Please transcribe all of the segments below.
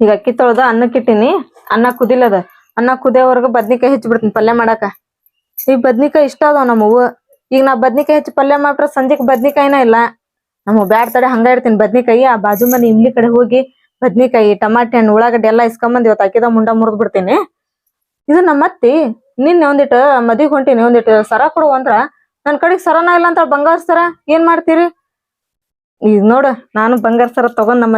ಈಗ ಅಕ್ಕಿ ತೊಳ್ದ ಅನ್ನಕ್ಕೆ ಇಟ್ಟಿನಿ. ಅನ್ನ ಕುದಿಲದ ಅನ್ನ ಕುದಿಯೋವರೆಗೂ ಬದ್ನಿಕಾಯಿ ಹೆಚ್ಚಿ ಬಿಡ್ತೀನಿ ಪಲ್ಯ ಮಾಡಾಕ. ಈ ಬದ್ನಿಕಾಯಿ ಇಷ್ಟ ಅದಾವ ನಮ್ಮವು ಈಗ ನಾ ಬದ್ನಿಕಾಯಿ ಹೆಚ್ಚಿ ಪಲ್ಯ ಮಾಡ್ರ ಸಂಜೆಕ್ ಬದ್ನಿಕಾಯಿನ ಇಲ್ಲ. ನಮ್ಮ ಬ್ಯಾಡ್ ತಡೆ ಹಂಗ ಇರ್ತೀನಿ ಬದ್ನಿಕಾಯಿ. ಆ ಬಾಜು ಮನೆ ಇಮ್ಲಿ ಕಡೆ ಹೋಗಿ ಬದ್ನಿಕಾಯಿ, ಟಮಾಟೆ ಹಣ್ಣು, ಉಳ್ಳಾಗಡ್ಡೆ ಎಲ್ಲಾ ಇಸ್ಕೊಂಬಂದ್ ಇವತ್ತು ಅಕ್ಕಿದ ಮುಂಡ ಮುರಿದ್ ಬಿಡ್ತೀನಿ. ಇದು ನಮ್ಮ ಅತ್ತಿ. ನಿನ್ನೆ ಒಂದಿಟ್ಟು ಮದಿಗ್ ಹೊಂಟಿನಿ. ಒಂದಿಟ್ಟು ಸರ ಕೊಡು ಅಂದ್ರ ನನ್ ಕಡೆಗ್ ಸರನ ಇಲ್ಲ ಅಂತ ಬಂಗಾರ ಸರ, ಏನ್ ಮಾಡ್ತೀರಿ? ಈಗ ನೋಡು, ನಾನು ಬಂಗಾರ ಸರ ತಗೊಂಡ್ ನಮ್ಮ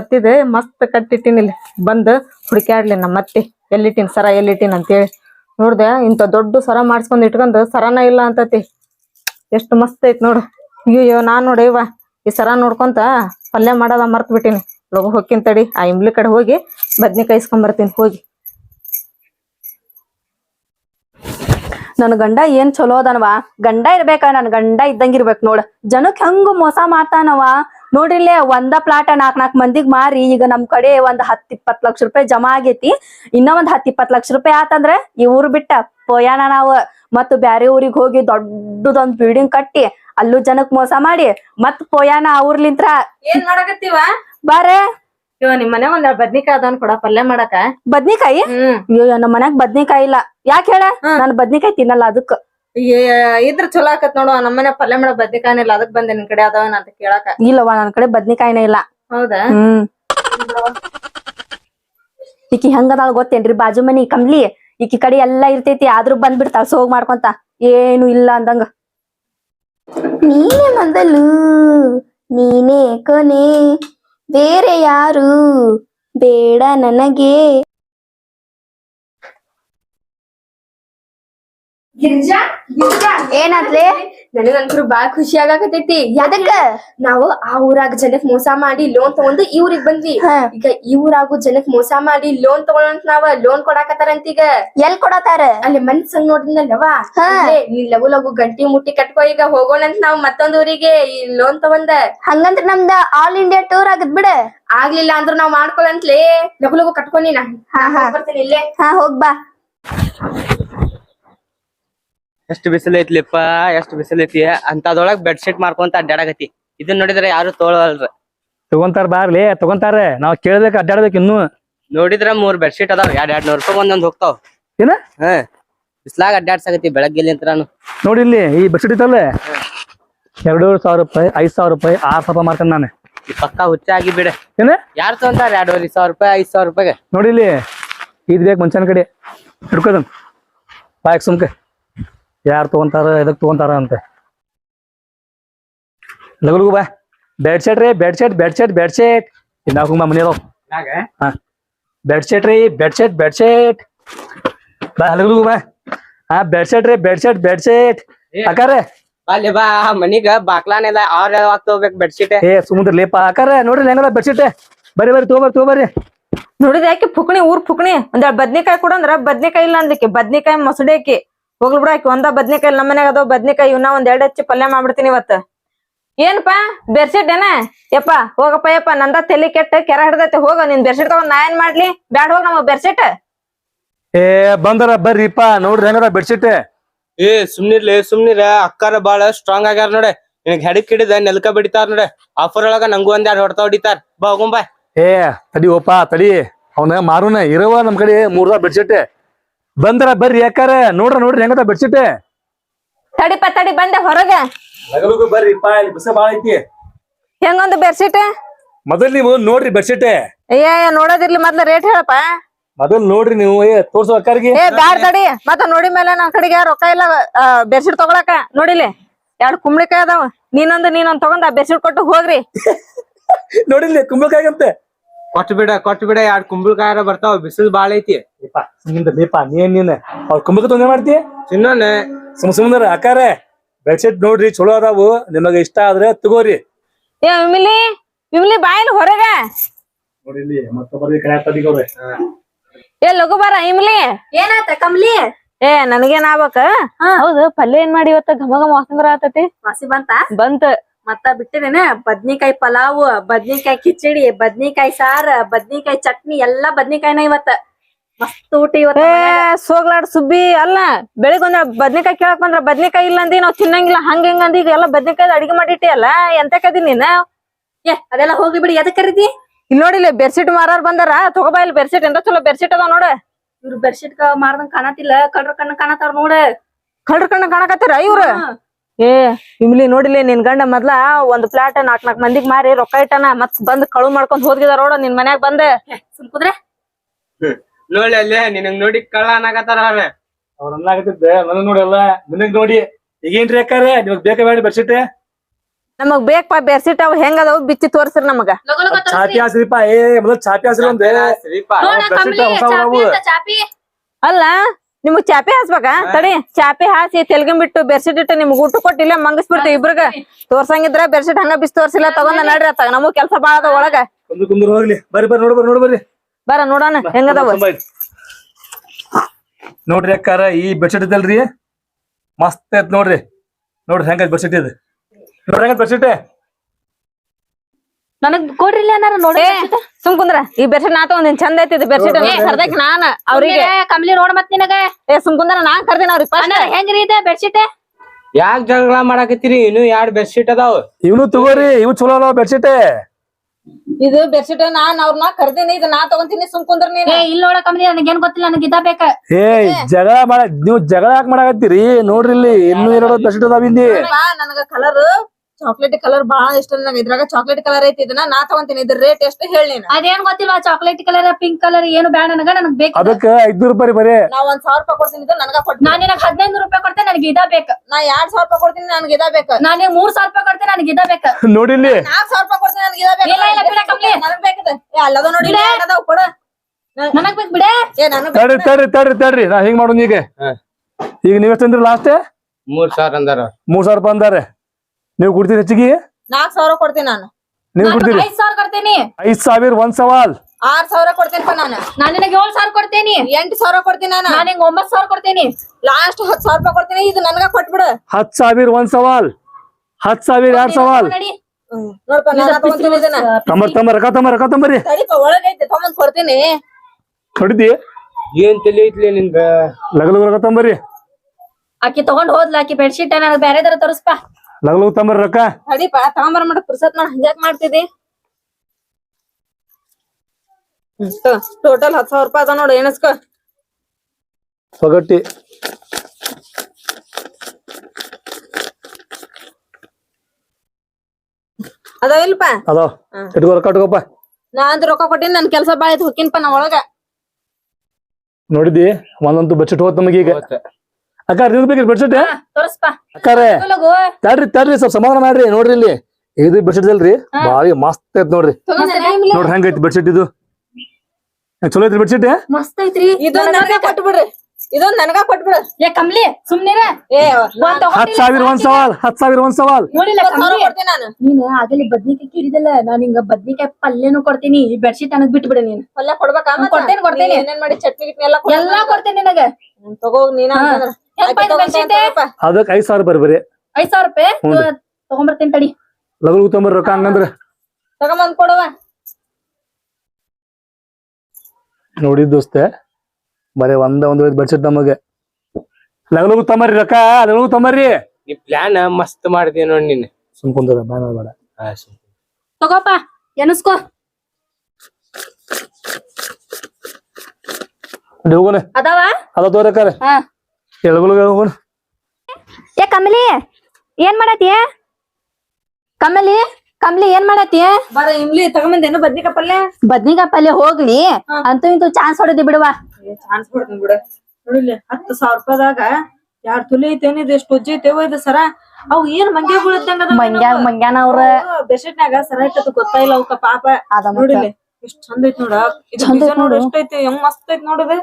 ಮಸ್ತ್ ಕಟ್ಟಿಟ್ಟಿನಿ ಇಲ್ಲಿ. ಬಂದ್ ಹುಡುಕ್ಯಾಡ್ಲಿ ನಮ್ಮ ಅತ್ತಿ. ಎಲ್ಲಿಟ್ಟಿನ ಸರ, ಎಲ್ಲಿಟ್ಟಿನ ಅಂತೇಳಿ. ನೋಡ್ದೆ ಇಂತ ದೊಡ್ಡ ಸರ ಮಾಡ್ಸ್ಕೊಂಡ್ ಇಟ್ಕೊಂಡು ಸರನ ಇಲ್ಲ ಅಂತತಿ. ಎಷ್ಟು ಮಸ್ತ್ ಐತ್ ನೋಡು. ಅಯ್ಯೋ ನಾನ್ ನೋಡಿ, ಇವ ಈ ಸರ ನೋಡ್ಕೊಂತ ಪಲ್ಯ ಮಾಡೋದ ಮರ್ತ್ ಬಿಟ್ಟಿನಿ. ಲಗು ಹೊಕ್ಕಿನ ತಡಿ, ಆ ಇಂಬ್ಲಿ ಕಡೆ ಹೋಗಿ ಬದ್ನಿ ಇಸ್ಕೊಂಡ್ ಬರ್ತೀನಿ, ಹೋಗಿ. ನನ್ ಗಂಡ ಏನ್ ಚಲೋ ಅದನವಾ? ಗಂಡ ಇರ್ಬೇಕ? ನನ್ ಗಂಡ ಇದ್ದಂಗ ಇರ್ಬೇಕ್ ನೋಡ್. ಜನಕ್ ಹೆಂಗ್ ಮೋಸ ಮಾಡ್ತಾನವ? ನೋಡ್ರಿಲ್ಲೇ ಒಂದ ಪ್ಲಾಟ್ ನಾಕ್ ನಾಕ್ ಮಂದಿಗ್ ಮಾರಿ ಈಗ ನಮ್ ಕಡೆ ಒಂದ್ ಹತ್ ಇಪ್ಪತ್ ಲಕ್ಷ ರೂಪಾಯಿ ಜಮಾ ಆಗೇತಿ. ಇನ್ನ ಒಂದ್ ಹತ್ ಇಪ್ಪತ್ ಲಕ್ಷ ರೂಪಾಯಿ ಆತಂದ್ರ ಈ ಊರ್ ಬಿಟ್ಟ ಪೋಯಾನ ನಾವ್. ಮತ್ ಬ್ಯಾರೆ ಊರಿಗ್ ಹೋಗಿ ದೊಡ್ಡದೊಂದ್ ಬಿಲ್ಡಿಂಗ್ ಕಟ್ಟಿ ಅಲ್ಲೂ ಜನಕ್ ಮೋಸ ಮಾಡಿ ಮತ್ ಪೋಯಾನ ಅವ್ರಲಿಂತ್ರ ಏನ್ ಮಾಡಕತ್ತೀವ? ಬಾರೆ. ಇವ ನಿಮ್ ಮನೆ ಒಂದ್ ಬದ್ನಿಕಾಯಿ ಅದನ್ ಕೊಡ ಪಲ್ಯ ಮಾಡಕ. ಬದ್ನಿಕಾಯಿ? ಹ್ಮ್. ಅಯ್ಯೋ ನಮ್ ಮನ್ಯಾಗ ಬದ್ನಿಕಾಯಿ ಇಲ್ಲ. ಯಾಕೆ ಹೇಳ? ನಾನ್ ಬದ್ನಿಕಾಯಿ ತಿನ್ನಲ್ಲ ಅದಕ್ಕ. ಇದ್ರ ಚಲೋ ಆಕತ್ ನೋಡು ನಮ್ಮನೆ ಪಲ್ಯ ಮಾಡೋ ಬದ್ನಿಕಾಯಿನ ಇಲ್ಲ ಅದಕ್ ಬಂದೆ ನಿನ್ ಕಡೆ ಅದಾವ ಅಂತ ಕೇಳಾಕ. ಇಲ್ಲವ್ವ ನನ್ ಕಡೆ ಬದ್ನಿಕಾಯಿನೇ ಇಲ್ಲ. ಹೌದಾ? ಹ್ಮ್. ಈಕಿ ಹೆಂಗದಾಳ ಗೊತ್ತೇನ್ರಿ ಬಾಜು ಮನಿ ಕಮ್ಲಿ ಈಕಿ ಕಡೆ ಎಲ್ಲಾ ಇರ್ತೈತಿ ಆದ್ರೂ ಬಂದ್ಬಿಡ್ತಾಳ ಸೋಗ್ ಮಾಡ್ಕೊಂತ. ಏನು ಇಲ್ಲ ಅಂದಂಗ. ನೀನೇ ಮೊದಲು ನೀನೇ ಕೊನೆ ಬೇರೆ ಯಾರು ಬೇಡ ನನಗೆ. ಗಿರಿಜಾ ಗಿರಿಜಾ. ಏನಾತ್ಲೆ ನನಗಂತೂ ಬಾಳ ಖುಷಿ ಆಗಾಕತೈತಿ ಯಾದಕ್ಕ ನಾವು ಆ ಊರಾಗ ಜನಕ್ ಮೋಸ ಮಾಡಿ ಲೋನ್ ತಗೊಂಡು ಈ ಊರಿಗ್ ಬಂದ್ವಿ. ಈಗ ಈ ಊರಾಗು ಜನಕ್ ಮೋಸ ಮಾಡಿ ಲೋನ್ ತಗೊಳಂತ ನಾವ ಲೋನ್ ಕೊಡಾಕತ್ತಾರಂತ ಈಗ ಎಲ್ ಕೊಡತಾರ ಅಲ್ಲಿ ಮನ್ಸಂಗ್ ನೋಡಿದ್ನಲ್ಲವಾ. ಲಘು ನೀನ್ ಲಗು ಲಗು ಗಂಟಿ ಮುಟ್ಟಿ ಕಟ್ಕೋ ಈಗ ಹೋಗೋಣಂತ ನಾವ್ ಮತ್ತೊಂದ್ ಊರಿಗೆ ಈ ಲೋನ್ ತಗೊಂಡ. ಹಂಗಂದ್ರ ನಮ್ದ ಆಲ್ ಇಂಡಿಯಾ ಟೂರ್ ಆಗದ್ ಬಿಡ. ಆಗ್ಲಿಲ್ಲ ಅಂದ್ರ ನಾವ್ ಮಾಡ್ಕೊಳಂತ್ಲೇ. ಲಗು ಲಗು ಕಟ್ಕೊ ನಾ. ಬರ್ತೀನಿ ಇಲ್ಲೇ. ಹಾ ಹೋಗ್ ಬಾ. ಎಷ್ಟು ಬಿಸಿಲೈತ್ಲಿಪ್ಪ ಎಷ್ಟು ಬಿಸಿಲೈತಿ ಅಂತದೊಳಗ್ ಬೆಡ್ ಶೀಟ್ ಮಾರ್ಕೊಂತ ಅಡ್ಡಾಡಕತಿ ಇದನ್ ನೋಡಿದ್ರೆ ಯಾರು ತೋಳಲ್ರ. ತಗೊಂತಾರ ಬಾರ್ಲಿ ತಗೊಂತಾರ. ನಾವ್ ಕೇಳ್ಬೇಕು ಅಡ್ಡಾಡ್ಬೇಕು ಇನ್ನು. ನೋಡಿದ್ರ ಮೂರ್ ಬೆಡ್ ಶೀಟ್ ಅದಾವ ಎರಡ್ ಎರಡ್ ನೂರ್ ರೂಪಾಯಿ ಒಂದೊಂದ್ ಹೋಗ್ತಾವ. ಏನ? ಹ ಬಿಸ್ಲಾಗ ಅಡ್ಡಾಡ್ಸಕತಿ ಬೆಳಗ್ಗೆ ನಾನು. ನೋಡಿ ಇಲ್ಲಿ ಈ ಬಸ್ ಇತ್ತಲ್ಲ? ಎರಡೂವರೆ ಸಾವಿರ ರೂಪಾಯಿ ಐದ್ ಸಾವಿರ ರೂಪಾಯಿ ಆರ್ ಸಾವಿರ ಮಾಡ್ತೇನೆ ನಾನು. ಈ ಪಕ್ಕ ಹುಚ್ಚ ಆಗಿ ಬಿಡ. ಏನ? ಯಾರು ತಗೊಂತಾರ? ಎರಡೂವರೆ ಸಾವಿರ ರೂಪಾಯಿ ಐದ್ ಸಾವಿರ ರೂಪಾಯಿಗೆ. ನೋಡಿ ಇಲ್ಲಿ ಇದ್ ಬೇಕು ಮುಂಚಾನ್ ಕಡೆ. ಹಿಡ್ಕೋದನ್ ಬಾಯಕ್ ಸುಮ್ಕೆ. ಯಾರು ತಗೊಂತಾರ ಎದಕ್ ತಗೊಂತಾರ ಅಂತ. ಲಗು ಲಗು ಬಾ. ಬೆಡ್ ಶೀಟ್ ರೀ bed sheet bed sheet bed sheet ನಾವು ಮಾ ಮನೆ ಅದಾವ. ಹಾ. ಬೆಡ್ ಶೀಟ್ ರೀ ಬೆಡ್ ಶೀಟ್ ಬೆಡ್ ಶೀಟ್ ಬಾ ಲಗು ಲಗು ಬಾ. ಹಾ ಬೆಡ್ ಶೀಟ್ ರೀ ಬೆಡ್ ಶೀಟ್ ಬೆಡ್ ಶೀಟ್ ಅಕ್ಕಾರೆ ಅಲ್ಲಿ ಬಾ ಮನಿಗ ಬಾಕ್ಲಾನೆಲ್ಲ ಆರ್ ಯಾವಾಗ ತಗೋಬೇಕು ಬೆಡ್ ಶೀಟ್ ಏ? ಸುಮಂದ್ರ ಲೇಪ. ಅಕ್ಕಾರೆ ನೋಡ್ರಿ ಹೆಂಗದ ಬೆಡ್ ಶೀಟ್ ಬರ್ರಿ ಬರ್ರಿ ತಗೋಬರ್ರಿ ತಗೋಬರ್ರಿ ನೋಡಿದ ಯಾಕೆ ಫುಕ್ಣಿ ಊರ್ ಫುಕ್ಣಿ ಒಂದ್ ಬದ್ನಿಕಾಯಿ ಕೊಡಂದ್ರ ಬದ್ನಿಕಾಯಿ ಇಲ್ಲ ಅಂದಕ್ಕೆ ಬದ್ನಿಕಾಯಿ ಮಸಡಿ ಆಕಿ. ಹೋಗ್ಲಿ ಬಿಡ ಆಕಿ ಒಂದ ಬದ್ನಿಕಾಯಿ ನಮ್ಮ ಮನ್ಯಾಗ ಅದಾವ ಬದ್ನಿಕಾಯಿ ಇವನ್ನ ಒಂದ್ ಎರಡ್ ಹಚ್ಚಿ ಪಲ್ಯ ಮಾಡ್ಬಿಡ್ತೀನಿ ಇವತ್ತ. ಏನ್ಪಾ ಬೆರ್ಸಿಟ್ ಏನ? ಯಪ್ಪ ಹೋಗಪ್ಪ ಯಪ್ಪ ನಂದ ತಲಿ ಕೆಟ್ಟ ಕೆರ ಹಿಡ್ದೈತೆ ಹೋಗ ನಿನ್ ಬೆರ್ಸಿಟ್ ತಗೊಂಡ್ ನಾ ಏನ್ ಮಾಡ್ಲಿ? ಬ್ಯಾಡ ಹೋಗ್ ನಮ್ಮ ಬೆರ್ಸಿಟ್ ಏ ಬಂದರ ಬರ್ರಿಪ್ಪ ನೋಡ್ರಿ ಹೆಂಗದ ಬೆಡ್ಶೀಟ್ ಏ ಸುಮ್ನಿರ್ಲಿ ಸುಮ್ನಿರ ಅಕ್ಕಾರ ಬಾಳ ಸ್ಟ್ರಾಂಗ್ ಆಗ್ಯಾರ ನೋಡೆ. ನಿನಗ್ ಹೆಡಕ್ ಹಿಡಿದ ನೆಲ್ಕ ಬಿಡಿತಾರ ನೋಡೆ. ಆಫರ್ ಒಳಗ ನಂಗು ಒಂದ್ ಎರಡ್ ಹೊಡ್ತಾ ಹೊಡಿತಾರ. ಬಾ ಹೋಗುಂ ಬಾ ಏ ತಡಿ ಓಪ ತಡಿ. ಅವನ ಮಾರುನ ಇರವ ನಮ್ ಕಡೆ ಮೂರ್ದ ಬೆಡ್ಶೀಟ್ ಬಂದ್ರ ಬರ್ರಿ ಯಾಕಾರ? ನೋಡ್ರ ನೋಡ್ರಿ ಹೆಂಗದ ಬೆಡ್ಶೀಟ್ ತಡಿಪ ತಡಿ ಬಂದೆ ಹೊರಗೆ. ಬರ್ರಿ ಇಲ್ಲಿ ಬಿಸ ಬಾಳ ಐತಿ. ಹೆಂಗೊಂದು ಬೆಡ್ಶೀಟ್ ಮೊದಲ್ ನೀವು ನೋಡ್ರಿ ಬೆಡ್ಶೀಟ್ ಏ ನೋಡೋದಿರ್ಲಿ ಮೊದ್ಲ ರೇಟ್ ಹೇಳಪ್ಪ. ಮೊದಲ್ ನೋಡ್ರಿ ನೀವು ಏ ತೋರ್ಸೋ ಅಕ್ಕಾರಿಗೆ. ಏ ಬ್ಯಾಡ್ ತಡಿ. ಮತ್ತ ನೋಡಿ ಮೇಲೆ ನನ್ ಕಡೆಗೆ ರೊಕ್ಕ ಇಲ್ಲ ಬೆಡ್ಶೀಟ್ ತಗೊಳಕ. ನೋಡಿಲಿ ಎರಡು ಕುಂಬಳಿಕಾಯಿ ಅದಾವ. ನೀನೊಂದು ನೀನೊಂದು ತಗೊಂಡ್ ಆ ಬೆರ್ಸಿಟ್ ಕೊಟ್ಟು ಹೋಗ್ರಿ. ನೋಡಿಲ್ಲಿ ಕುಂಬಳಕಾಯಿಗಂತೆ ಕೊಟ್ಟು ಬಿಡ ಕೊಟ್ಟು ಬಿಡ ಎರಡ್ ಕುಂಬಳಕಾಯರ ಬರ್ತಾವ ಬಿಸಿಲು ಬಾಳ ಐತಿ. ಲೇಪ ಸುಮ್ಮಿಂದ ಲೇಪ ನೀನ್ ನೀನ್. ಅವ್ರ ಕುಂಬಳಕ ತೊಂದ್ರೆ ಮಾಡ್ತಿ? ಚಿನ್ನೋನೆ ಸುಮ್ ಸುಮ್ನರ ಅಕ್ಕಾರೆ. ಬೆಡ್ಶೀಟ್ ನೋಡ್ರಿ ಚಲೋ ಅದಾವು. ನಿಮಗ ಇಷ್ಟ ಆದ್ರೆ ತಗೋರಿ. ಏ ವಿಮಿಲಿ ವಿಮಿಲಿ ಬಾಯಿಲ್ ಹೊರಗ. ನೋಡಿಲ್ಲಿ ಮತ್ತೊಬ್ಬರಿಗೆ ಕೈ ತಡಿಗವ್ರೆ ಏ ಲಘು ಬಾರ ಇಮ್ಲಿ ಏನಾತ ಕಮ್ಲಿ? ಏ ನನಗೇನ್ ಆಗ್ಬೇಕ? ಹೌದು ಪಲ್ಯ ಏನ್ ಮಾಡಿ ಇವತ್ತ? ಘಮ ಘಮ ವಾಸನೆ ಬರತೈತಿ ವಾಸಿ ಬಂತ? ಬಂತ. ಮತ್ತ ಬಿಟ್ಟಿರೇನ ಬದ್ನಿಕಾಯಿ ಪಲಾವ್ ಬದ್ನಿಕಾಯಿ ಕಿಚಡಿ ಬದ್ನಿಕಾಯಿ ಸಾರ ಬದ್ನಿಕಾಯಿ ಚಟ್ನಿ ಎಲ್ಲಾ ಬದ್ನಿಕಾಯಿನ ಇವತ್ತ. ಮಸ್ತ್ ಊಟ ಇವತ್ತ ಸೋಗ್ಲಾಡ್ ಸುಬ್ಬಿ ಅಲ್ಲ ಬೆಳಿಗ್ ಒಂದ್ ಬದ್ನಿಕಾಯಿ ಕೇಳಕ್ ಬಂದ್ರ ಬದ್ನಿಕಾಯಿ ಇಲ್ಲ ಅಂದಿ ನಾವ್ ತಿನ್ನಂಗಿಲ್ಲ ಹಂಗ ಹಿಂಗ ಅಂದಿ ಈಗ ಎಲ್ಲ ಬದ್ನಿಕಾಯಿ ಅಡಿಗೆ ಮಾಡಿಟ್ಟಿ ಅಲ್ಲ ಎಂತ ಕದಿ ನೀನ? ಏ ಅದೆಲ್ಲ ಹೋಗಿ ಬಿಡಿ ಎದಕ್ ಕರೀತಿ ಇಲ್ಲಿ ನೋಡಿಲ್ಲ ಬೆರ್ಸಿಟ್ ಮಾರಾರ್ ಬಂದಾರ ತಗೋಬಾ ಇಲ್ಲಿ ಬೆರ್ಸಿಟ್ ಎಂತ ಚಲೋ ಬೆರ್ಸಿಟ್ ಅದಾವ ನೋಡ. ಇವ್ರು ಬೆರ್ಸಿಟ್ ಮಾರ್ದಂಗ್ ಕಾಣತಿಲ್ಲ ಕಳ್ರ ಕಣ್ಣ ಕಾಣತಾರ ನೋಡ. ಕಳ್ರ ಕಣ್ಣ ಕಾಣಕತ್ತಾರ ಇವ್ರ? ಏ ಇಮ್ಲಿ ನೋಡಿಲಿ ನಿನ್ ಗಂಡ ಮೊದ್ಲ ಒಂದ್ ಫ್ಲಾಟ್ ನಾಕ್ ನಾಕ್ ಮಂದಿಗ್ ಮಾರಿ ರೊಕ್ಕ ಇಟ್ಟನ ಮತ್ ಬಂದ್ ಕಳು ಮಾಡ್ಕೊಂಡ್ ಹೋದ್ಗಿದಾರ ನೋಡ ನಿನ್ ಮನ್ಯಾಗ ಬಂದೆ. ಕುದ್ರೆ. ನೋಡಿ ಅಲ್ಲೇ ನಿನಗ್ ನೋಡಿ ಕಳ್ಳ ಅನ್ನಕತ್ತಾರ ಅವ್ರ. ಅವ್ರ ಅನ್ನಾಗತ್ತಿದ್ದೆ ನನಗ್ ನೋಡಿ ಅಲ್ಲ ನಿನಗ್ ನೋಡಿ. ಈಗೇನ್ರಿ ಅಕ್ಕಾರೆ ನಿಮಗ್ ಬೇಕ ಬೇಡ ಬೆಡ್ಶೀಟ್ ನಮಗ್ ಬೇಕಪ್ಪ ಬೆಡ್ಶೀಟ್ ಅವ್ ಹೆಂಗ್ ಅದಾವ್ ಬಿಚ್ಚಿ ತೋರ್ಸಿರ್ ನಮಗ. ಚಾಪಿ ಹಾಸ್ರಿಪ್ಪ ಏ ಮೊದಲ ಚಾಪಿ ಹಾಸ್ರಿ ಒಂದೇ. ಚಾಪಿ. ಅಲ್ಲ ನಿಮಗ್ ಚಾಪೆ ಹಾಸ್ಬೇಕ? ತಡಿ ಚಾಪೆ ಹಾಸಿ ತೆಲ್ಗಂಬಿಟ್ಟು ಬಿಟ್ಟು ಬೆಡ್ಶೀಟ್ ಇಟ್ಟು ನಿಮ್ಗೆ ಊಟ ಕೊಟ್ಟಿಲ್ಲ ಇಲ್ಲೇ ಮಂಗಸ್ಬಿಡ್ತೀವಿ ಇಬ್ರಿಗ. ತೋರ್ಸಂಗಿದ್ರ ಬೆರ್ಸಿಟ್ ಹಂಗ ಬಿಸ್ ತೋರ್ಸಿಲ್ಲ ತಗೊಂಡ ನಡ್ರಿ ಅತ್ತಾಗ ನಮಗ್ ಕೆಲ್ಸ ಬಾಳ ಅದ ಒಳಗ. ಬರ ನೋಡೋಣ. ಹೆಂಗದಾವ. ನೋಡ್ರಿ ಅಕ್ಕಾರ ಈ ಬೆಡ್ಶೀಟ್ ಇದಲ್ರಿ ಮಸ್ತ್ ಐತ್ ನೋಡ್ರಿ. ನೋಡ್ರಿ ಹೆಂಗ ಬೆಡ್ಶೀಟ್ ಇದು? ನೋಡ್ರಿ ಹೆಂಗ ಬೆಡ್ಶೀಟ್ ನನಗ್ ಕೊಡ್ರಿಲ್ಲ ಏನಾರ ನೋಡಿ ಸುಮ್ ಕುಂದ್ರ. ಈ ಬೆಡ್ಶೀಟ್ ನಾ ತಗೊಂಡಿನ್ ಚಂದ ಐತಿ ಬೆಡ್ಶೀಟ್ ಕರ್ದಕ್ ನಾನ್. ಅವ್ರಿಗೆ ಕಮ್ಲಿ ನೋಡ್ ಮತ್ ನಿನಗ. ಏ ಸುಮ್ ಕುಂದ್ರ ನಾನ್ ಕರ್ದಿನ ಅವ್ರಿಗೆ ಹೆಂಗ್ರಿ ಇದೆ ಬೆಡ್ಶೀಟ್ ಯಾಕ್ ಜಗಳ ಮಾಡಾಕತ್ತೀರಿ? ಇನ್ನು ಎರಡ್ ಬೆಡ್ಶೀಟ್ ಅದಾವ? ಇವನು ತಗೋರಿ ಇವ್ ಚಲೋ ಅದಾವ ಬೆಡ್ಶೀಟ್ ಇದು ಬೆಡ್ಶೀಟ್ ನಾನ್ ಅವ್ರನ್ನ ಕರ್ದಿನಿ ಇದು ನಾ ತಗೊಂತೀನಿ ಸುಮ್ ಕುಂದ್ರ ನೀನ್. ಏ ಇಲ್ಲ ನೋಡ ಕಮ್ಲಿ ನನಗೆ ಏನ್ ಗೊತ್ತಿಲ್ಲ ನನಗೆ ಇದ ಬೇಕ. ಏ ಜಗಳ ಮಾಡ ನೀವು ಜಗಳ ಯಾಕೆ ಮಾಡಾಕತ್ತೀರಿ? ನೋಡ್ರಿ ಇಲ್ಲಿ ಇನ್ನೂ ಎರಡು ಬೆಡ್ಶೀಟ್ ಅದಾವ ಇಲ್ಲಿ. ನನಗ ಕಲರ್ ಚಾಕ್ಲೇಟ್ ಕಲರ್ ಬಹಳ ಇಷ್ಟ ನನಗೆ. ಇದ್ರಾಗ ಚಾಕ್ಲೇಟ್ ಕಲರ್ ಐತಿ ಇದನ್ನ ನಾ ತಗೊಂತೀನಿ. ಇದ್ರ ರೇಟ್ ಎಷ್ಟು ಹೇಳಿ ನೀನ್. ಅದೇನ್ ಗೊತ್ತಿಲ್ಲ ಚಾಕ್ಲೇಟ್ ಕಲರ್ ಪಿಂಕ್ ಕಲರ್ ಏನು ಬೇಡ ನನಗ ನನಗ್ ಬೇಕು. ಅದಕ್ಕ ಐದ್ನೂರು ರೂಪಾಯಿ ಬರೀ. ನಾ ಒಂದ್ ಸಾವಿರ ರೂಪಾಯಿ ಕೊಡ್ತೀನಿ ಇದು ನನಗ ಕೊಟ್ಟು ನಾನು ನಿನಗ್ ಹದಿನೈದು ರೂಪಾಯಿ ಕೊಡ್ತೇನೆ ನನಗೆ ಇದ ಬೇಕು. ನಾ ಎರಡ್ ಸಾವಿರ ರೂಪಾಯಿ ಕೊಡ್ತೀನಿ ನನಗೆ ಇದ ಬೇಕು. ನಾನು ನಿನಗ್ ಮೂರ್ ಸಾವಿರ ರೂಪಾಯಿ ಕೊಡ್ತೇನೆ ನನಗೆ ಇದ ಬೇಕು. ನೋಡಿಲ್ಲಿ ನಾಲ್ಕ್ ಸಾವಿರ ರೂಪಾಯಿ ಕೊಡ್ತೀನಿ ನನಗೆ ಇದ ಬೇಕು. ಇಲ್ಲ, ಇಲ್ಲ, ಬಿಡ ಕಮ್ಮಿ ನನಗ್ ಬೇಕಿದೆ ಏ ಅಲ್ಲದ ನೋಡಿ ಅದಾವ್ ಕೊಡ. ನನಗ್ ಬೇಕು ಬಿಡೆ. ಏ ನನಗ್ ತಡ್ರಿ ತಡ್ರಿ ತಡ್ರಿ ತಡ್ರಿ. ನಾ ಹಿಂಗ್ ಮಾಡೋಣ ಈಗ. ಈಗ ನೀವ್ ಎಷ್ಟು ಅಂದ್ರಿ ಲಾಸ್ಟ್ ಮೂರ್ ಸಾವಿರ ಅಂದಾರ. ಮೂರ್ ಸಾವಿರ ರೂಪಾಯಿ ಅಂದಾರೆ. ನೀವು ಕೊಡ್ತೀರಿ ಹೆಚ್ಚಿಗೆ? ನಾಲ್ಕ್ ಸಾವಿರ ಕೊಡ್ತೀನಿ ನಾನು. ನೀವು ಕೊಡ್ತೀರಿ? ಐದ್ ಸಾವಿರ ಕೊಡ್ತೀನಿ. ಐದ್ ಸಾವಿರ ಒಂದ್ ಸವಾಲ್. ಆರ್ ಸಾವಿರ ಕೊಡ್ತೀನಿಪ್ಪ ನಾನು. ನಾನ್ ನಿನಗೆ ಏಳ್ ಸಾವಿರ ಕೊಡ್ತೇನಿ. ಎಂಟ್ ಸಾವಿರ ಕೊಡ್ತೀನಿ ನಾನು. ನಾನು ನಿಂಗ್ ಒಂಬತ್ ಸಾವಿರ ಕೊಡ್ತೇನಿ. ಲಾಸ್ಟ್ ಹತ್ ಸಾವಿರ ರೂಪಾಯಿ ಕೊಡ್ತೀನಿ. ಇದು ನನಗ ಕೊಟ್ಬಿಡು. ಹತ್ ಸಾವಿರ ಒಂದ್ ಸವಾಲ್. ಹತ್ತು ಸಾವಿರ ಎರಡ್ ಸವಾಲ್. ನಡಿ. ನೋಡ್ಪ ನಾನು ತಗೊಂತೀನಿ ಇದನ್ನ. ತಂಬರ್ ತಂಬರ್ ರೊಕ್ಕ ತಂಬರ್ ರೊಕ್ಕ ಒಳಗೈತೆ ಕೊಡ್ತೀನಿ. ಹೊಡಿದಿ ಏನ್ ತಲಿ ಐತ್ಲಿ ನಿನ್ಗ ಲಗ ಲಗು ರೊಕ್ಕ ತಂಬರಿ ಆಕಿ ತಗೊಂಡ್ ಹೋದ್ಲ ಆಕಿ ಬೆಡ್ಶೀಟ್ ನನಗ್ ಬೇರೆದಾರ ತೋರಿಸ್ಪಾ. ಲಗ ಲಗು ತಂಬರ್ ರೊಕ್ಕ? ತಡಿಪ ತಗೊಂಬರ ಮಾಡ ಪುರ್ಸತ್ ಮಾಡ ಹಂಗ್ಯಾಕ್ ಮಾಡ್ತಿದಿ? ಟೋಟಲ್ ಹತ್ ಸಾವಿರ ರೂಪಾಯಿ ಅದ ನೋಡು ಎಣಸ್ಕೊ. ಸೊಗಟ್ಟಿ ಅದಾವಿಲ್ಪ ಹಲೋ ಇಟ್ಕೋ ರೊಕ್ಕ ಇಟ್ಕೋಪ್ಪ. ನಾ ಅಂದ್ ರೊಕ್ಕ ಕೊಟ್ಟಿನಿ ನನ್ ಕೆಲ್ಸ ಬಾಳ ಐತ್ ಹೊಕ್ಕಿನ್ಪ ನಾ ಒಳಗ. ನೋಡಿದಿ ಒಂದೊಂದು ಬೆಡ್ಶೀಟ್ ಹೋತ್ ನಮಗೆ ಈಗ ಅಕ್ಕ ಇದು ಬೇಕ್ರಿ ಬೆಡ್ಶೀಟ್ ಅಕ್ಕಾರೆ ಲಗು ತಡ್ರಿ ತಡ್ರಿ ಸ್ವಲ್ಪ ಸಮಾಧಾನ ಮಾಡ್ರಿ ನೋಡ್ರಿ ಇಲ್ಲಿ. ಇದು ಬೆಡ್ಶೀಟ್ ಅಲ್ರಿ ಬಾರಿ ಮಸ್ತ್ ಐತ್ ನೋಡ್ರಿ. ನೋಡ್ರಿ ಹೆಂಗೈತಿ ಬೆಡ್ಶೀಟ್ ಇದು? ಹೆಂಗ್ ಚಲೋ ಐತ್ರಿ ಬೆಡ್ಶೀಟ್ ಮಸ್ತ್ ಐತ್ರಿ. ಇದು ನನಗ ಕೊಟ್ಬಿಡ್ರಿ. ಇದೊಂದ್ ನನಗ ಕೊಟ್ಬಿಡು. ಏ ಕಮ್ಲಿ ಸುಮ್ನಿರ. ಏ ಒಂದ್ ಹತ್ ಸಾವಿರ ಒಂದ್ ಸವಾಲ್ ಹತ್ ಸಾವಿರ ಒಂದ್ ಸವಾಲ್. ನಾನು. ನೀನ್ ಆಗಲಿ ಬದ್ನಿಕಾಯಿ ಕೇಳಿದಲ್ಲ ನಾನ್ ಹಿಂಗ ಬದ್ನಿಕಾಯಿ ಪಲ್ಯನು ಕೊಡ್ತೀನಿ ಈ ಬೆಡ್ಶೀಟ್ ನನಗ್ ಬಿಟ್ಬಿಡ ನೀನ್. ಪಲ್ಯ ಕೊಡ್ಬೇಕಾ ಕೊಡ್ತೇನೆ, ಕೊಡ್ತೇನೆ. ಏನೇನ್ ಮಾಡಿ ಚಟ್ನಿ ಗಿಟ್ನಿ ಎಲ್ಲಾ ಎಲ್ಲಾ ಕೊಡ್ತೇನೆ ನಿನಗ. ತಗೋ ನೀನ ಅದಕ್ ಐದ್ ಸಾವಿರ ಬರ್ಬರಿ ಐದ್ ಸಾವಿರ ರೂಪಾಯಿ? ತಗೊಂಬರ್ತೇನೆ ತಡಿ. ಲಗು ತಗೊಂಬರ್ ರೊಕ್ಕ ಹಂಗಂದ್ರ. ತಗೊಂಬಂದ್ ಕೊಡವ. ನೋಡಿ ದೋಸ್ತೆ ಬರೇ ಒಂದ ಒಂದ್ ಬೆಡ್ಶೀಟ್ ನಮಗೆ. ಲಗಲಗು ಲಗು ತಂಬರ್ರಿ ರೊಕ್ಕ ಲಗಲಗು ತಂಬರ್ರಿ ಈ ಪ್ಲಾನ್ ಮಸ್ತ್ ಮಾಡ್ದಿ ನೋಡಿ ನೀನ್. ಸುಮ್ ಕುಂದ್ರ. ಬೇಡ ಸುಮ್ನೆ. ತಗೋಪ ಎನಸ್ಕೋ ಅದಾವ? ಅದ ತೋರಕ್ಕಾರ ಹಾ. ಏ ಕಮಲಿ ಏನ್ ಮಾಡತಿಯ ಕಮಲಿ ಕಮಲಿ ಏನ್ ಮಾಡತ್ತಿ ಬರ ಇಮ್ಲಿ ತಗೊಂಬಂದೇನು ಬದ್ನಿಕಾಯಿ ಪಲ್ಯ ಬದ್ನಿಕಾಯಿ ಪಲ್ಯ ಹೋಗ್ಲಿ ಅಂತೂ ಇಂತೂ ಚಾನ್ಸ್ ಹೊಡೆದಿ ಬಿಡುವ. ಚಾನ್ಸ್ ಕೊಡ್ತೀನಿ ಬಿಡು. ನೋಡಿಲ್ಲ ಹತ್ತು ಸಾವಿರ ರೂಪಾಯಿದಾಗ ಎರಡ್ ತುಲಿ ಐತೇನು ಇದು ಎಷ್ಟು ಉಜ್ಜಿ ಐತೇವ ಇದು ಸರ. ಅವು ಏನ್ ಮಂಗ್ಯ ಬೀಳತ್ತಂಗ ಮಂಗ್ಯಾ ಮಂಗ್ಯಾನ ಅವ್ರ. ಬೆಡ್ಶೀಟ್ನಾಗ ಸರ ಇಟ್ಟದ ಗೊತ್ತಾಯಿಲ್ಲ ಅವಕ್ಕ ಪಾಪ. ನೋಡಿಲ್ಲ ಎಷ್ಟ್ ಚಂದ ಐತ್ ನೋಡ. ಇದು ಚಂದ ಎಷ್ಟೈತಿ ಐತ್ ನೋಡು ನೋಡು. ಎಷ್ಟ್ ಐತಿ ಹೆಂಗ್ ಮಸ್ತ್ ಐತ್ ನೋಡಿದ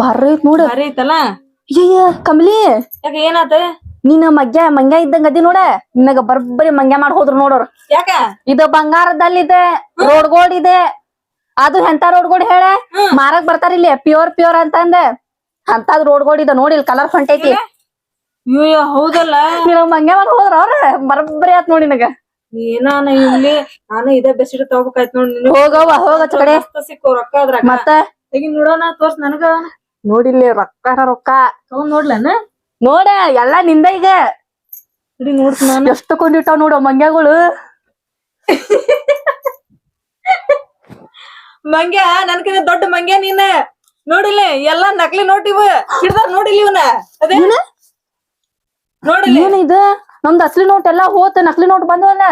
ಭಾರಿ ಐತ್ ನೋಡು. ಭಾರಿ ಐತಲ್ಲ? ಅಯ್ಯಯ್ಯ ಕಮಲಿ. ಯಾಕ ಏನಾತ? ನೀನ್ ಮಗ್ಯ ಮಂಗ್ಯ ಇದ್ದಂಗ ಅದಿ ನೋಡ. ನಿನಗ ಬರ್ಬರಿ ಮಂಗ್ಯ ಮಾಡಿ ಹೋದ್ರು ನೋಡೋರು. ಯಾಕ? ಇದು ಬಂಗಾರದಲ್ಲಿದೆ ರೋಡ್ ಗೋಡ್ ಇದೆ ಅದು ಎಂತ ರೋಡ್ ಗೋಡ್ ಹೇಳ ಮಾರಕ್ ಬರ್ತಾರ ಇಲ್ಲಿ ಪ್ಯೂರ್ ಪ್ಯೂರ್ ಅಂತಂದ. ಅಂತದ್ ರೋಡ್ ಗೋಡ್ ಇದೆ ನೋಡಿ ಇಲ್ಲಿ ಕಲರ್ ಹೊಂಟೈತಿ ಅಯ್ಯೋ ಹೌದಲ್ಲ? ಮಂಗ್ಯ ಮಾಡಿ ಹೋದ್ರ ಅವ್ರ ಬರ್ಬರಿ ಆತ್ ನೋಡಿ ನಿನಗ. ಏನಾನ ಇಲ್ಲಿ? ನಾನು ಇದೇ ಬೆಸಿಟ್ ತಗೋಬೇಕಾಯ್ತು ನೋಡಿ ಹೋಗವ್ವ ಹೋಗ ಕಡೆ. ಸಿಕ್ಕೋ ರೊಕ್ಕ ಅದ್ರಾಗ. ಮತ್ತ? ನೋಡೋಣ ತೋರ್ಸ್ ನನಗ. ನೋಡಿಲ್ಲಿ ರೊಕ್ಕ ರೊಕ್ಕ. ತಗೊಂಡ್ ನೋಡ್ಲನ? ನೋಡ ಎಲ್ಲಾ ನಿಂದ ಈಗ. ಇಡಿ ನೋಡ್ತೀನಿ ಎಷ್ಟು ಕೊಂಡಿಟ್ಟಾವ್ ನೋಡು ಮಂಗ್ಯಗಳು. ಮಂಗ್ಯ ನನ್ಕಿನ ದೊಡ್ಡ ಮಂಗ್ಯ ನೀನ. ನೋಡಿಲ್ಲ ಎಲ್ಲಾ ನಕಲಿ ನೋಟ್ ಇವ. ಹಿಡ್ದಾರ ನೋಡಿಲ್ಲ ಇವನ. ಅದೇ? ನೋಡಿಲ್ಲ. ಏನ್ ಇದು? ನಮ್ದು ಅಸಲಿ ನೋಟ್ ಎಲ್ಲಾ ಹೋತ ನಕಲಿ ನೋಟ್ ಬಂದವಲ್ಲ.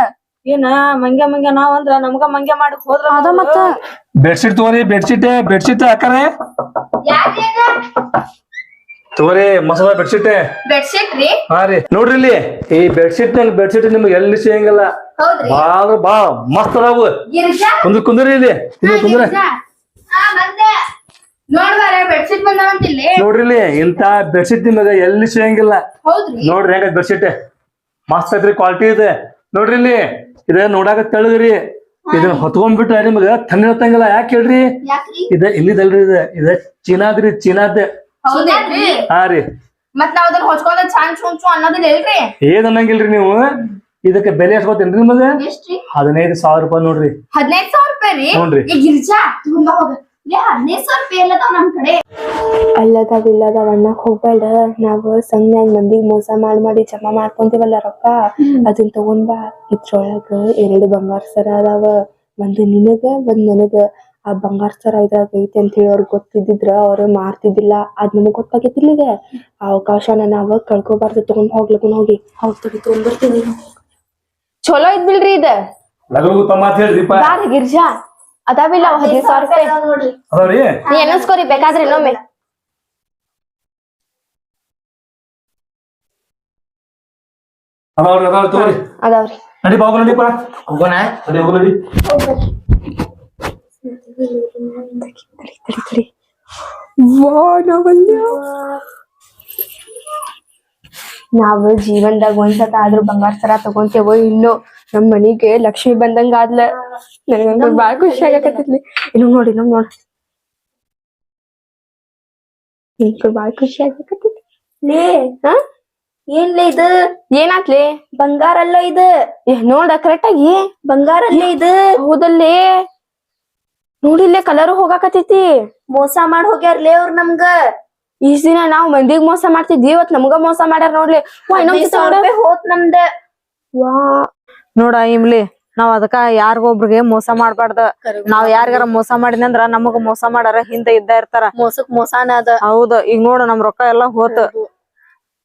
ಏನ ಮಂಗ್ಯ ಮಂಗ್ಯ ನಾವ್ ಅಂದ್ರ ನಮ್ಗ ಮಂಗ್ಯ ಮಾಡಕ್ ಹೋದ್ರ ಅದ ಮತ್ತ. ಬೆಡ್ಶೀಟ್ ತಗೋರಿ ಬೆಡ್ಶೀಟ್ ಬೆಡ್ಶೀಟ್ ಹಾಕಾರೆ. ತಗೋರಿ ಮಸಾಲ ಬೆಡ್ಶೀಟ್ ಬೆಡ್ಶೀಟ್ ರೀ? ಹಾ ರೀ. ನೋಡ್ರಿ ಇಲ್ಲಿ ಈ ಬೆಡ್ಶೀಟ್ ನಂಗೆ ಬೆಡ್ಶೀಟ್ ನಿಮ್ಗೆ ಎಲ್ಲಿ ಸಿಗಂಗಿಲ್ಲ. ಬಾಳ ಬಾಳ ಬಾ ಮಸ್ತ್ ಅದಾವು. ಒಂದು ಕುಂದ್ರ ಕುಂದ್ರಿ ಇಲ್ಲಿ. ಕುಂದ್ರ ಕುಂದ್ರ. ನೋಡ್ರಿ ಇಲ್ಲಿ ಇಂತ ಬೆಡ್ಶೀಟ್ ನಿಮ್ಗೆ ಎಲ್ಲಿ ಸಿಗಂಗಿಲ್ಲ. ಹೌದ್ರಿ. ನೋಡ್ರಿ ಹೆಂಗ ಬೆಡ್ಶೀಟ್ ಮಸ್ತ್ ಐತ್ರಿ ಕ್ವಾಲಿಟಿ ಇದೆ. ನೋಡ್ರಿ ಇಲ್ಲಿ. ಇದ ನೋಡಾಕ ತೆಳಗ್ರಿ ಇದನ್ನ ಹೊತ್ಕೊಂಡ್ಬಿಟ್ರೆ ನಿಮ್ಗ ತಣ್ಣ ಇರ್ತಂಗಿಲ್ಲ ಯಾಕೆ ಹೇಳ್ರಿ? ಇದ ಇಲ್ಲಿದಲ್ರಿ ಇದ. ಇದ ಚೀನಾದ್ರಿ ಚೀನಾದ ಹೌದೇನ್ರಿ? ಹಾ ರೀ. ಮತ್ ನಾವ್ ಅದನ್ನ ಹೊಚ್ಕೊಂಡ ಚಾನ್ ಚುಂಚು ಅನ್ನೋದಿಲ್ಲ ಇಲ್ರಿ? ಏನ್ ಅನ್ನಂಗಿಲ್ರಿ ನೀವು? ಇದಕ್ಕೆ ಬೆಲೆ ಎಷ್ಟು ಗೊತ್ತೇನ್ರಿ ನಿಮಗ ಹದಿನೈದು ಸಾವಿರ ರೂಪಾಯಿ ನೋಡ್ರಿ. ಹದಿನೈದು ಸಾವಿರ ರೂಪಾಯಿ ರೀ? ಹ್ಞೂನ್ರಿ. ಈ ಗಿರಿಜಾ ತಗೊಂಡ ಹೋಗ. ಅಲ್ಲದಾವ್ ಇಲ್ಲದಾವ್ ಅನ್ನಕ್ ಹೋಗ್ಬೇಡ. ನಾವ್ ಸಂಜ್ಞಾಗ ಮಂದಿಗ್ ಮೋಸ ಮಾಡ್ ಮಾಡಿ ಜಮಾ ಮಾಡ್ಕೊಂತೀವಲ್ಲ ರೊಕ್ಕ? ಅದನ್ ತಗೊಂಡ್ ಬಾ. ಇದ್ರೊಳಗ ಎರಡು ಬಂಗಾರ ಸರ ಅದಾವ. ಒಂದ್ ನಿನಗ ಒಂದ್ ನನಗ. ಆ ಬಂಗಾರ ಸರ ಇದ್ರಾಗ ಐತಿ ಅಂತ ಹೇಳಿ ಅವ್ರಿಗೆ ಗೊತ್ತಿದ್ರ ಅವ್ರ ಮಾರ್ತಿದ್ದಿಲ್ಲ. ಅದ್ ನಮಗ್ ಗೊತ್ತಾಗಿದ್ದಿಲ್ಲ ಈಗ. ಆ ಅವಕಾಶನ ನಾವ್ ಕಳ್ಕೊಬಾರ್ದು. ತಗೊಂಡ್ ಹೋಗ್ಲಕ್ಕೂ ಹೋಗಿ. ಅವ್ರ ತಗಿ ತಗೊಂಡ್ ಬರ್ತೀವಿ ಚಲೋ ಇದ್ಬಿಡ್ರಿ ಇದ. ಗಿರ್ಜಾ. ಅದಾವಿಲ್ಲ ಅವ್ ಹದಿನೈದು ಸಾವಿರ ರೂಪಾಯಿ. ಅದಾವ್ರಿ? ನೀ ಬೇಕಾದ್ರೆ ಇನ್ನೊಮ್ಮೆ. ಅದಾವ್ರಿ ಅದಾವ್ರಿ ತಗೋರಿ. ಅದಾವ್ರಿ. ನಡಿ ಹೋಗೋಣ? ನಡಿ ಹೋಗು ನಡಿ. ನಾವ್ ಜೀವನದಾಗ ಒಂದ್ಸತ ಆದ್ರೂ ಬಂಗಾರ ಸರ ತಗೊಂತೇವೋ ಇಲ್ಲೋ. ನಮ್ ಮನಿಗೆ ಲಕ್ಷ್ಮಿ ಬಂದಂಗ ಆದ್ಲ. ನನಗಂತ ಬಾಳ ಖುಷಿ ಆಗಕತ್ತಿದ್ಲಿ. ಇನ್ನು ನೋಡಿ ಇನ್ನೊಂದ್ ನೋಡ್. ನಂಗೂ ಬಾಳ ಖುಷಿ ಆಗಕತ್ತೈತಿ ಲೇ ಹಾ? ಏನ್ಲೇ ಇದು? ಏನಾತ್ಲಿ? ಬಂಗಾರ ಅಲ್ಲ ಇದು ನೋಡ ಕರೆಕ್ಟ್ ಆಗಿ. ಬಂಗಾರ ಅಲ್ಲೇ ಇದು? ಹೌದಲ್ಲಿ. ನೋಡಿಲ್ಲೇ ಕಲರ್ ಹೋಗಾಕತ್ತೈತಿ. ಮೋಸ ಮಾಡಿ ಹೋಗ್ಯಾರ್ಲೇ ಅವ್ರ ನಮ್ಗ? ಈ ದಿನ ನಾವ್ ಮಂದಿಗ್ ಮೋಸ ಮಾಡ್ತಿದ್ವಿ ಇವತ್ ನಮ್ಗ ಮೋಸ ಮಾಡ್ಯಾರ ನೋಡ್ಲಿ. ಇನ್ನೊಂದ್ ಹೋತ್ ನಮ್ದ. ವಾ. ನೋಡ ಇಮ್ಲಿ ನಾವ್ ಅದಕ್ಕ ಯಾರಿಗೊಬ್ರಿಗೆ ಮೋಸ ಮಾಡ್ಬಾರ್ದ. ನಾವ್ ಯಾರಿಗಾರ ಮೋಸ ಮಾಡಿದ್ನಂದ್ರ ನಮಗ್ ಮೋಸ ಮಾಡಾರ ಹಿಂದೆ ಇದ್ದ ಇರ್ತಾರ. ಮೋಸಕ್ ಮೋಸಾನ ಅದ. ಹೌದ ಈಗ ನೋಡ ನಮ್ ರೊಕ್ಕ ಎಲ್ಲಾ ಹೋತ.